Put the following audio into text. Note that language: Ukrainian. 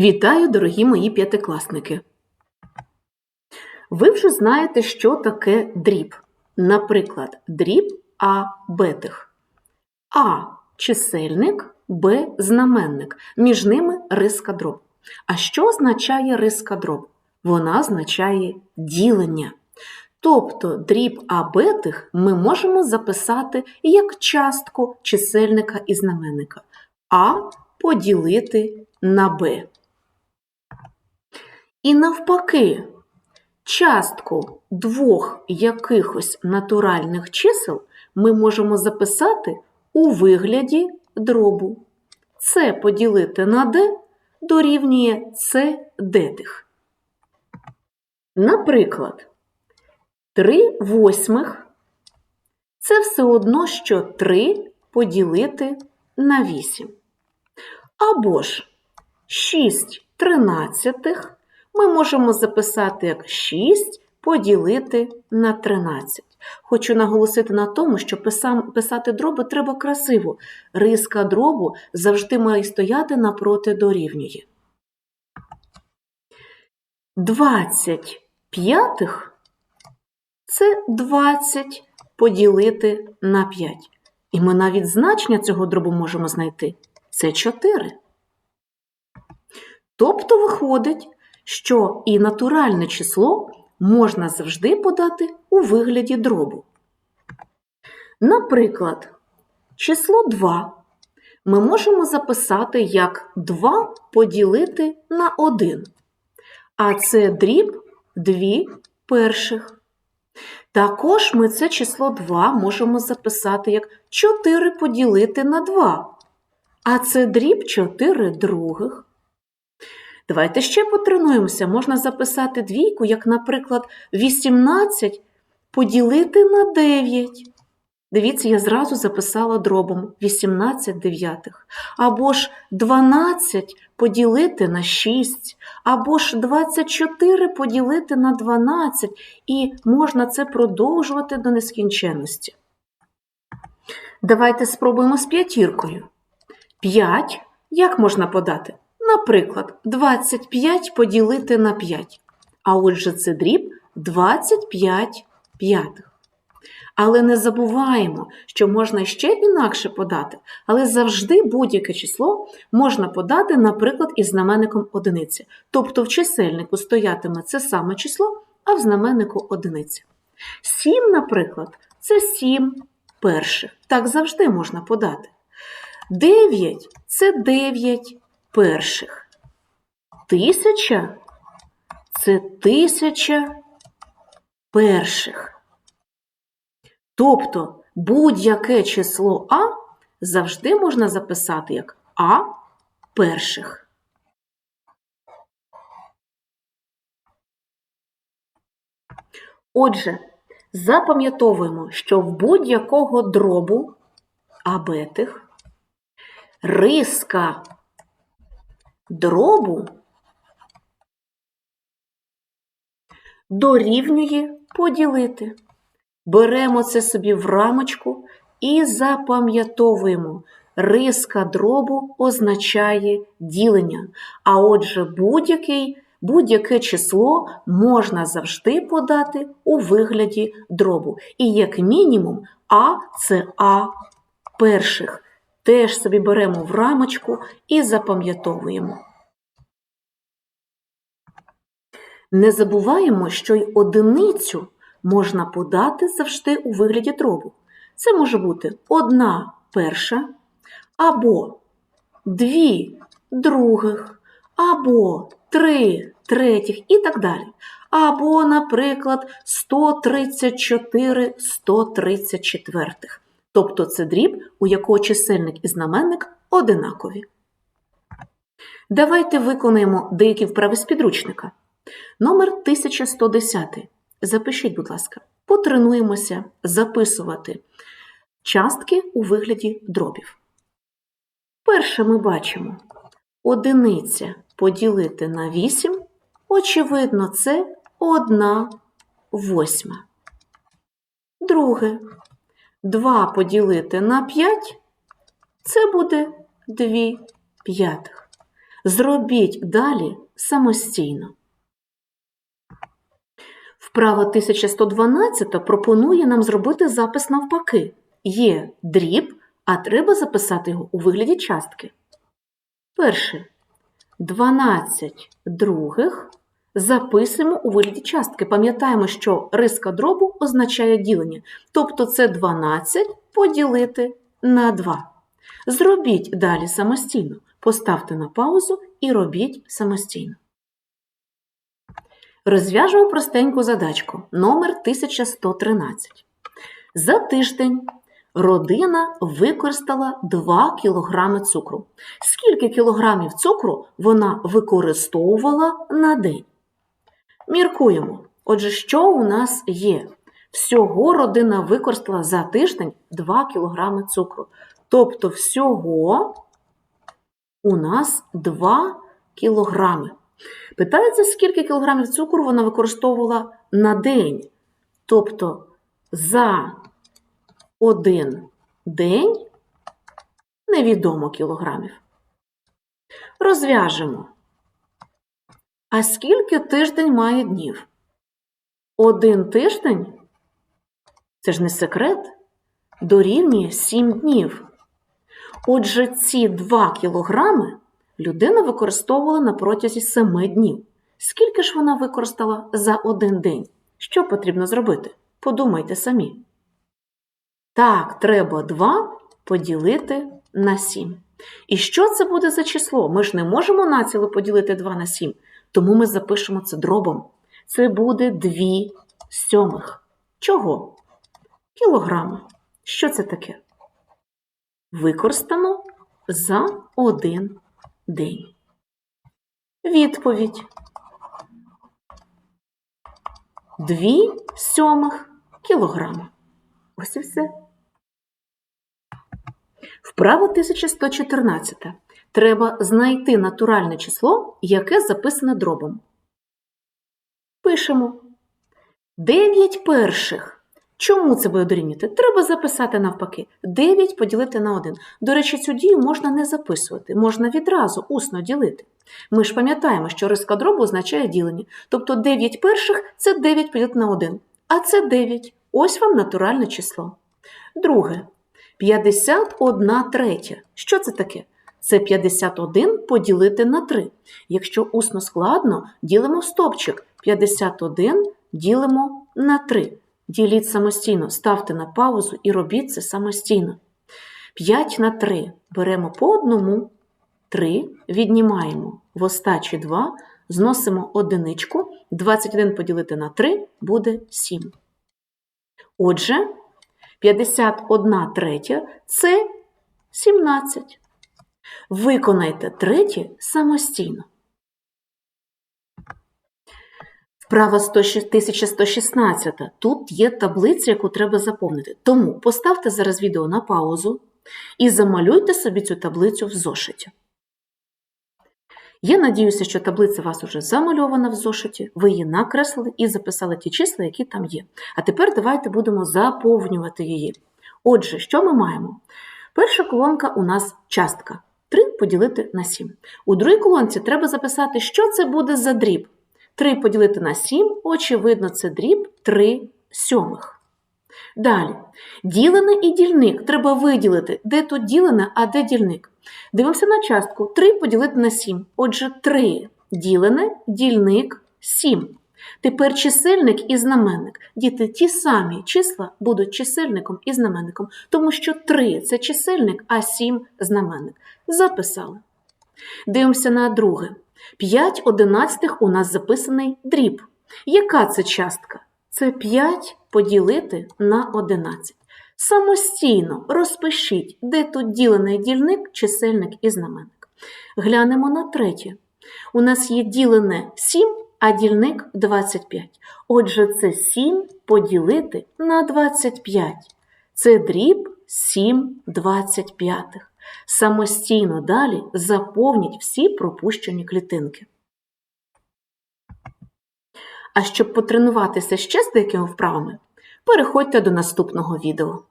Вітаю, дорогі мої п'ятикласники! Ви вже знаєте, що таке дріб. Наприклад, дріб А бетих. А чисельник, Б знаменник. Між ними риска дроб. А що означає риска дроб? Вона означає ділення. Тобто дріб А бетих ми можемо записати як частку чисельника і знаменника. А поділити на Б. І навпаки, частку двох якихось натуральних чисел ми можемо записати у вигляді дробу. Це поділити на d дорівнює С детих. Наприклад, 3 восьмих це все одно, що 3 поділити на 8. Або ж 6 тринадцятих ми можемо записати як 6 поділити на 13. Хочу наголосити на тому, що писати дроби треба красиво. Риска дробу завжди має стояти напроти дорівнює. 25 це 20 поділити на 5. І ми навіть значення цього дробу можемо знайти. Це 4. Тобто виходить, що і натуральне число можна завжди подати у вигляді дробу. Наприклад, число 2 ми можемо записати як 2 поділити на 1, а це дріб 2 перших. Також ми це число 2 можемо записати як 4 поділити на 2, а це дріб 4 других. Давайте ще потренуємося. Можна записати двійку, як, наприклад, 18 поділити на 9. Дивіться, я зразу записала дробом 18 дев'ятих. Або ж 12 поділити на 6, або ж 24 поділити на 12, і можна це продовжувати до нескінченності. Давайте спробуємо з п'ятіркою. 5 як можна подати? Наприклад, 25 поділити на 5. А отже, це дріб 25 п'ятих. Але не забуваємо, що можна ще інакше подати, але завжди будь-яке число можна подати, наприклад, із знаменником одиниці. Тобто в чисельнику стоятиме це саме число, а в знаменнику одиниця. 7, наприклад, це 7 перших. Так завжди можна подати. 9 це 9 перших. Тисяча це тисяча перших. Тобто будь-яке число А завжди можна записати як А перших. Отже, запам'ятовуємо, що в будь-якого дробу абетих риска дробу дорівнює поділити. Беремо це собі в рамочку і запам'ятовуємо. Риска дробу означає ділення. А отже, будь-яке число можна завжди подати у вигляді дробу. І, як мінімум, А це А перших теж собі беремо в рамочку і запам'ятовуємо. Не забуваємо, що й одиницю можна подати завжди у вигляді дробу. Це може бути одна перша, або дві других, або три третіх і так далі. Або, наприклад, 134 134. Тобто це дріб, у якого чисельник і знаменник одинакові. Давайте виконаємо деякі вправи з підручника. Номер 1110. Запишіть, будь ласка, потренуємося записувати частки у вигляді дробів. Перше ми бачимо одиниця поділити на 8. Очевидно, це 1 восьма. Друге 2 поділити на 5 це буде 2 п'ятих. Зробіть далі самостійно. Вправа 1112 пропонує нам зробити запис навпаки. Є дріб, а треба записати його у вигляді частки. Перше. 12 других записуємо у вигляді частки. Пам'ятаємо, що риска дробу означає ділення. Тобто це 12 поділити на 2. Зробіть далі самостійно. Поставте на паузу і робіть самостійно. Розв'яжемо простеньку задачку номер 1113. За тиждень родина використала 2 кг цукру. Скільки кілограмів цукру вона використовувала на день? Міркуємо. Отже, що у нас є? Всього родина використала за тиждень 2 кг цукру. Тобто, всього у нас 2 кілограми. Питається, скільки кілограмів цукру вона використовувала на день. Тобто за один день невідомо кілограмів. Розв'яжемо. А скільки тиждень має днів? Один тиждень це ж не секрет, дорівнює 7 днів. Отже, ці 2 кілограми людина використовувала на протязі 7 днів. Скільки ж вона використала за один день? Що потрібно зробити? Подумайте самі. Так, треба 2 поділити на 7. І що це буде за число? Ми ж не можемо націло поділити 2 на 7, тому ми запишемо це дробом. Це буде 2 сьомих. Чого? Кілограми. Що це таке? Використано за один день. Відповідь. Дві сьомих кілограма. Ось і все. Вправа 1114. Треба знайти натуральне число, яке записане дробом. Пишемо 9 перших. Чому це буде дорівнювати? Треба записати навпаки. 9 поділити на 1. До речі, цю дію можна не записувати, можна відразу усно ділити. Ми ж пам'ятаємо, що риска дробу означає ділення. Тобто 9 перших це 9 поділити на 1. А це 9. Ось вам натуральне число. Друге. 51 третя. Що це таке? Це 51 поділити на 3. Якщо усно складно, ділимо в стопчик. 51 ділимо на 3. Діліть самостійно, ставте на паузу і робіть це самостійно. 5 на 3 беремо по одному, 3 віднімаємо в остачі 2, зносимо одиничку, 21 поділити на 3 буде 7. Отже, 51 третя це 17. Виконайте третє самостійно. Вправа 1116. Тут є таблиця, яку треба заповнити. Тому поставте зараз відео на паузу і замалюйте собі цю таблицю в зошиті. Я надіюся, що таблиця у вас вже замальована в зошиті, ви її накреслили і записали ті числа, які там є. А тепер давайте будемо заповнювати її. Отже, що ми маємо? Перша колонка у нас частка. 3 поділити на 7. У другій колонці треба записати, що це буде за дріб. 3 поділити на 7, очевидно, це дріб 3 сьомих. Далі, ділене і дільник. Треба виділити, де тут ділене, а де дільник. Дивимося на частку 3 поділити на 7. Отже, 3 ділене, дільник 7. Тепер чисельник і знаменник. Діти, ті самі числа будуть чисельником і знаменником, тому що 3 це чисельник, а 7 знаменник. Записали. Дивимося на друге. 5 одинадцятих у нас записаний дріб. Яка це частка? Це 5 поділити на 11. Самостійно розпишіть, де тут ділений дільник, чисельник і знаменник. Глянемо на третє. У нас є ділене 7, а дільник 25. Отже, це 7 поділити на 25. Це дріб 7 25. Самостійно далі заповніть всі пропущені клітинки. А щоб потренуватися ще з деякими вправами, переходьте до наступного відео.